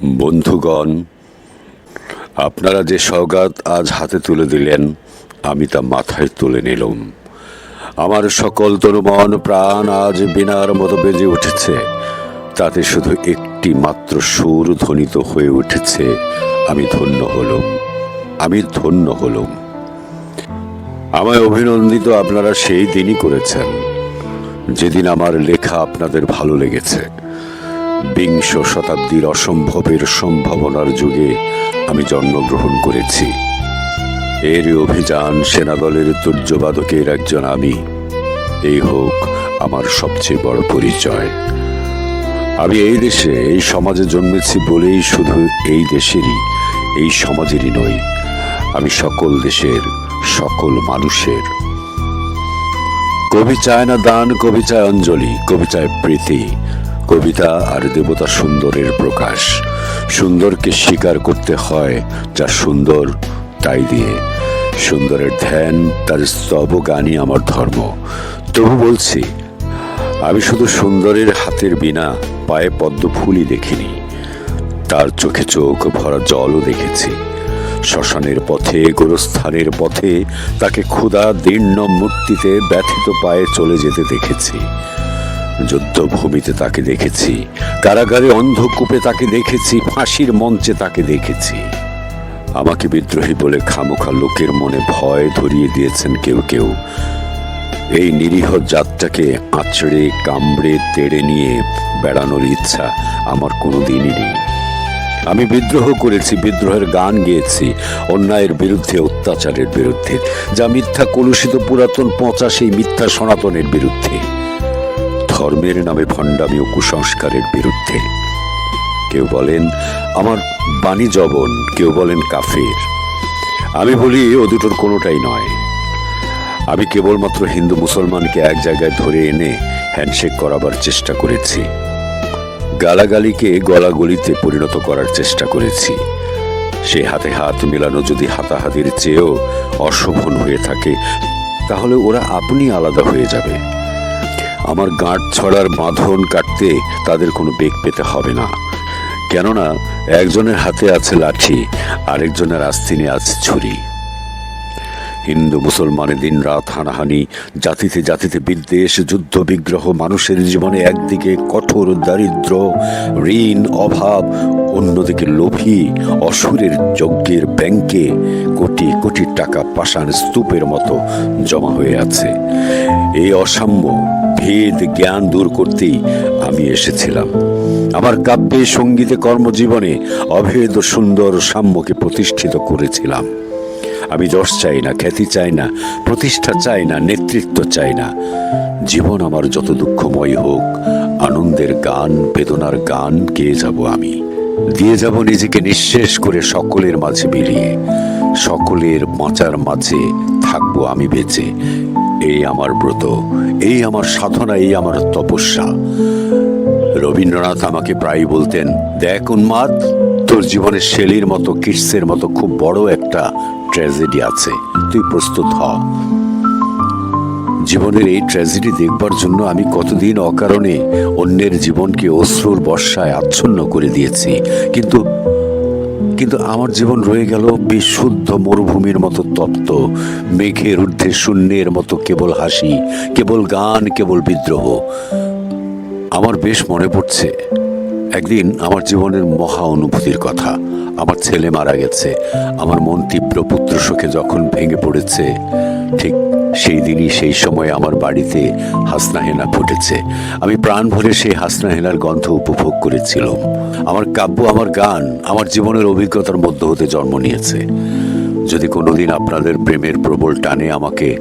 বন্ধুগণ, আপনারা যে সওগাত আজ হাতে তুলে দিলেন, আমি তা মাথায় তুলে নিলাম। আমার সকল তরুমন প্রাণ আজ বিনার মতো বেজে উঠেছে, তাতে শুধু একটি মাত্র সুর ধ্বনিত হয়ে উঠেছে, আমি ধন্য হলুম, আমি ধন্য হলুম। আমায় অভিনন্দিত আপনারা সেই দিনই করেছেন, যেদিন আমার লেখা আপনাদের ভালো লেগেছে। বিংশ শতাব্দীর অসম্ভবের সম্ভাবনার যুগে আমি জন্মগ্রহণ করেছি। এর অভিযান সেনাদলের তুর্যবাদকের একজন আমি। এই হোক আমার সবচেয়ে বড় পরিচয়। আমি এই দেশে, এই সমাজে জন্মেছি বলেই শুধু এই দেশেরই, এই সমাজেরই নই। আমি সকল দেশের, সকল মানুষের। কবি চায় না দান, কবি চায় অঞ্জলি, কবি চায় প্রীতি। কবিতা আর দেবতা সুন্দরের প্রকাশ। সুন্দরকে স্বীকার করতে হয় যা সুন্দর তাই দিয়ে। সুন্দরের ধ্যান, তার স্তব গানই আমার ধর্ম। তবু বলছি, আমি শুধু সুন্দরের হাতের বিনা পায়ে পদ্ম ফুলই দেখিনি। তার চোখে চোখ ভরা জলও দেখেছি। শ্মশানের পথে, গোরস্থানের পথে তাকে ক্ষুধা, দীর্ণ মূর্তিতে ব্যথিত পায়ে চলে যেতে দেখেছি। যুদ্ধভূমিতে তাকে দেখেছি। কারাগারে অন্ধকূপে তাকে দেখেছি, ফাঁসির মঞ্চে তাকে দেখেছি। আমাকে বিদ্রোহী বলে খামোখা লোকের মনে ভয় ধরিয়ে দিয়েছেন কেউ কেউ। এই নিরীহ জাতটাকে আঁচড়ে, কামড়ে, তেড়ে নিয়ে বেড়ানোর ইচ্ছা আমার কোনো দিনই নেই। আমি বিদ্রোহ করেছি, বিদ্রোহের গান গেয়েছি, অন্যায়ের বিরুদ্ধে, অত্যাচারের বিরুদ্ধে, যা মিথ্যা কলুষিত পুরাতন পচা সেই মিথ্যা সনাতনের বিরুদ্ধে। ধর্মের নামে ভণ্ডামি ও কুসংস্কারের বিরুদ্ধে। কেউ বলেন, আমার বাণী জবন কেউ বলেন, কাফের আমি বলি, ও দুটোর কোনোটাই নয়। আমি কেবলমাত্র হিন্দু মুসলমানকে এক জায়গায় ধরে এনে হ্যান্ডশেক করাবার চেষ্টা করেছি। গালাগালিকে গলাগলিতে পরিণত করার চেষ্টা করেছি। সে হাতে হাত মেলানো যদি হাতাহাতির চেয়েও অশোভন হয়ে থাকে, তাহলে ওরা আপনি আলাদা হয়ে যাবে। আমার গাঁট ছড়ার বাঁধন কাটতে তাদের কোনো বেগ পেতে হবে না। কেননা, একজনের হাতে আছে লাঠি, আরেকজনের আস্তিনে আছে ছুরি। হিন্দু মুসলমানের দিন রাত হানাহানি, জাতিতে জাতিতে বিদ্বেষ, যুদ্ধ, বিগ্রহ, মানুষের জীবনে একদিকে কঠোর দারিদ্র, ঋণ, অভাব, অন্যদিকে লোভী, অসুরের যজ্ঞের ব্যাংকে কোটি কোটি টাকা পাষাণ স্তূপের মতো জমা হয়ে আছে। এই অসাম্য ভেদ জ্ঞান দূর করতেই আমি এসেছিলাম। আমার কাব্যে, সঙ্গীতে, কর্মজীবনে অভেদ সুন্দর সাম্যকে প্রতিষ্ঠিত করেছিলাম। আমি যশ চাই না, খ্যাতি চাই না, প্রতিষ্ঠা চাই না, নেতৃত্ব চাই না। জীবন আমার যত দুঃখময় হোক, আনন্দের গান, বেদনার গান গেয়ে যাব আমি। দিয়ে যাব নিজেকে নিঃশেষ করে সকলের মাঝে মিলিয়ে, সকলের বাঁচার মাঝে থাকব আমি বেঁচে এই আমার ব্রত, এই আমার সাধনা, এই আমার তপস্যা। রবীন্দ্রনাথ আমাকে প্রায় বলতেন, দেখ উন্মাদ, তোর জীবনে শেলির মতো, কিটসের মতো খুব বড় একটা ট্র্যাজেডি আছে, তুই প্রস্তুত হ। জীবনের এই ট্র্যাজেডি দেখবার জন্য আমি কতদিন অকারণে অন্যের জীবনকে অশ্রুর বর্ষায় আচ্ছন্ন করে দিয়েছি। কিন্তু কিন্তু আমার জীবন রয়ে গেল বিশুদ্ধ মরুভূমির মতো তপ্ত, মেঘের ঊর্ধ্বে শূন্যের মতো কেবল হাসি, কেবল গান, কেবল বিদ্রোহ। আমার বেশ মনে পড়ছে, একদিন আমার জীবনের মহা অনুভূতির কথা। আমার ছেলে মারা গেছে, আমার মন তীব্র পুত্র শোকে যখন ভেঙে পড়েছে, ঠিক সেই দিনই সেই সময় আমার বাড়িতে হাসনাহেনা ফুটেছে আমি প্রাণ ভরে সেই হাসনাহেনার গন্ধ উপভোগ করেছিলাম। আমার কাব্য, আমার গান, আমার জীবনের অভিজ্ঞতার মধ্য হতে জন্ম নিয়েছে। যদি কোনোদিন আপনাদের প্রেমের প্রবল টানে আমাকে,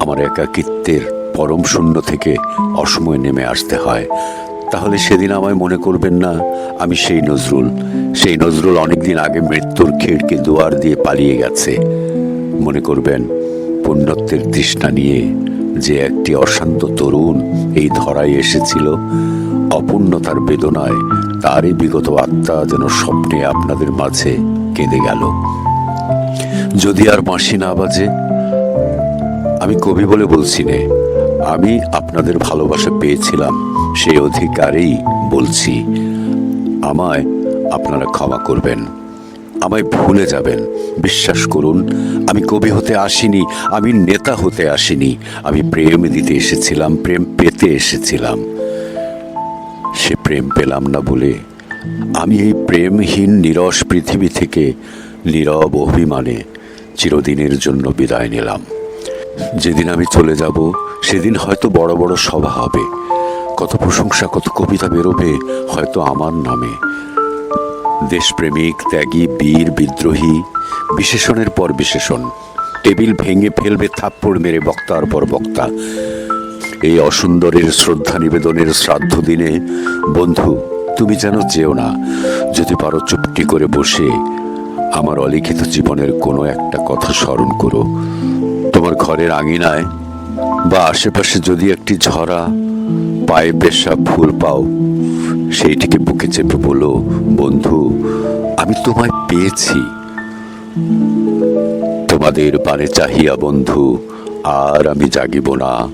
আমার একাকিত্বের পরম শূন্য থেকে অসময়ে নেমে আসতে হয়, তাহলে সেদিন আমায় মনে করবেন না, আমি সেই নজরুল। সেই নজরুল অনেকদিন আগে মৃত্যুর খিড়কি দুয়ার দিয়ে পালিয়ে গেছে। মনে করবেন পুণ্যত্বের তৃষ্ণা নিয়ে যে একটি অশান্ত তরুণ এই ধরায় এসেছিল, অপূর্ণতার বেদনায় তারই বিগত আত্মা যেন স্বপ্নে আপনাদের মাঝে কেঁদে গেল। যদি আর বাঁশি না বাজে, আমি কবি বলে বলছি নে, আমি আপনাদের ভালোবাসা পেয়েছিলাম, সেই অধিকারেই বলছি, আমায় আপনারা ক্ষমা করবেন। আমায় ভুলে যাবেন। বিশ্বাস করুন, আমি কবি হতে আসিনি, আমি নেতা হতে আসিনি। আমি প্রেম দিতে এসেছিলাম, প্রেম পেতে এসেছিলাম। সে প্রেম পেলাম না বলে আমি এই প্রেমহীন, নিরস পৃথিবী থেকে নীরব অভিমানে চিরদিনের জন্য বিদায় নিলাম। যেদিন আমি চলে যাব, সেদিন হয়তো বড় বড় সভা হবে। কত প্রশংসা, কত কবিতা বেরোবে, হয়তো আমার নামে। দেশপ্রেমিক, ত্যাগী, বীর, বিদ্রোহী, বিশেষণের পর বিশেষণ। টেবিল ভেঙে ফেলবে, থাপ্পড় মেরে বক্তার পর বক্তা। এই অসুন্দরের শ্রদ্ধা নিবেদনের শ্রাদ্ধ দিনে, বন্ধু, তুমি যেন যেও না। যদি পারো চুপটি করে বসে আমার অলিখিত জীবনের কোনো একটা কথা স্মরণ করো। তোমার ঘরের আঙিনায় বা আশেপাশে যদি একটি ঝরা পায়ে পেশা ফুল পাও সেইটিকে বুকে চেপে বলো বন্ধু, আমি তোমায় পেয়েছি। তোমাদের পানে চাহিয়া, বন্ধু, আর আমি জাগিব না।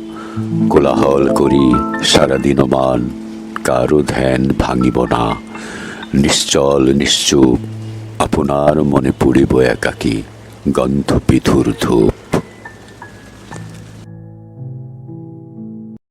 কোলাহল করি, সারাদিন মান কারও ধ্যান ভাঙিব না। নিশ্চল, নিশ্চুপ, আপনার মনে পড়িব একাকী, গন্ধ বিধুর ধূপ।